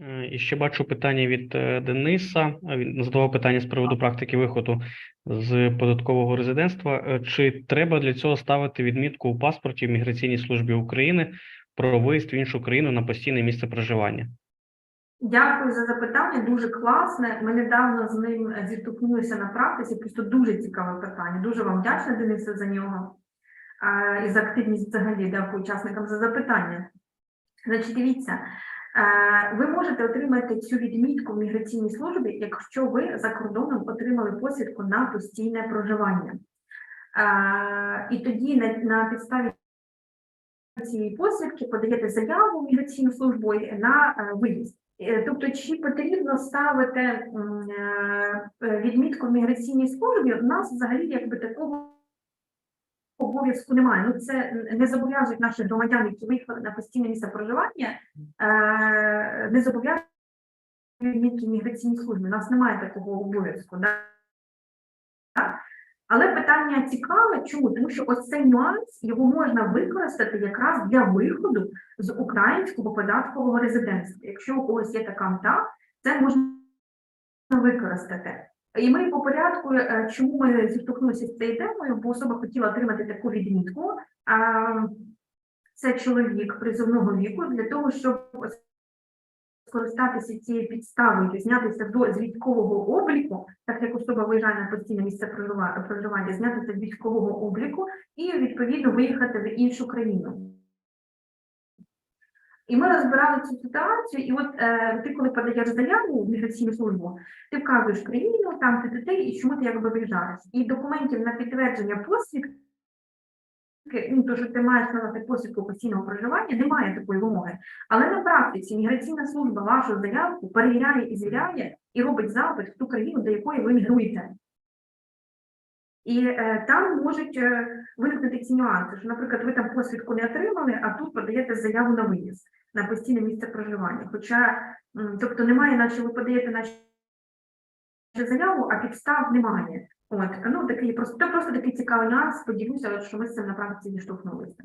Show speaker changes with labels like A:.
A: Е, І ще бачу питання від е, Дениса. Він задавав питання з приводу практики виходу з податкового резидентства. Е, Чи треба для цього ставити відмітку у паспорті в Міграційній службі України про виїзд в іншу країну на постійне місце проживання?
B: Дякую за запитання, дуже класне. Ми недавно з ним е, зіштовхнулися на практиці. Просто дуже цікаве питання. Дуже вам вдячна, Денисе, за нього е, і за активність взагалі. Дякую учасникам за запитання. Значить, дивіться, е, ви можете отримати цю відмітку в міграційній службі, якщо ви за кордоном отримали посвідку на постійне проживання. І тоді на, підставі цієї посвідки подаєте заяву в міграційну службу на е, виїзд. Е, Тобто, чи потрібно ставити е, відмітку в міграційній службі, у нас взагалі якби такого обов'язку немає. Ну, це не зобов'язують наших громадян, які виїхали на постійне місце проживання, е, не зобов'язують міграційній службі. У нас немає такого обов'язку. Да? Але питання цікаве, чому? Тому що ось цей нюанс його можна використати якраз для виходу з українського податкового резидентства. Якщо у когось є така мета, це можна використати. І ми по порядку, е, чому ми зіштовхнулися з цією темою, бо особа хотіла отримати таку відмітку. Це чоловік призовного віку для того, щоб скористатися цією підставою, знятися до з військового обліку, так як особа виїжджає на постійне місце проживання, знятися з військового обліку і відповідно виїхати в іншу країну. І ми розбирали цю ситуацію, і от е, ти, коли подаєш заяву в міграційну службу, ти вказуєш країну, там ти, ти, і чому ти якби виїжджаєш. І документів на підтвердження посвідки, ну, то, що ти маєш надати посвідку постійного проживання, немає такої вимоги. Але на практиці міграційна служба вашу заявку перевіряє і звіряє і робить запит в ту країну, до якої ви мігруєте. І е, там можуть е, виникнути ці нюанси, що, наприклад, ви там посвідку не отримали, а тут подаєте заяву на виїзд на постійне місце проживання. Хоча, тобто, немає, наче ви подаєте наче заяву, а підстав немає. От, ну такий просто, просто такий цікавий нюанс, поділюся, що ми з цим на практиці зіштовхнулися.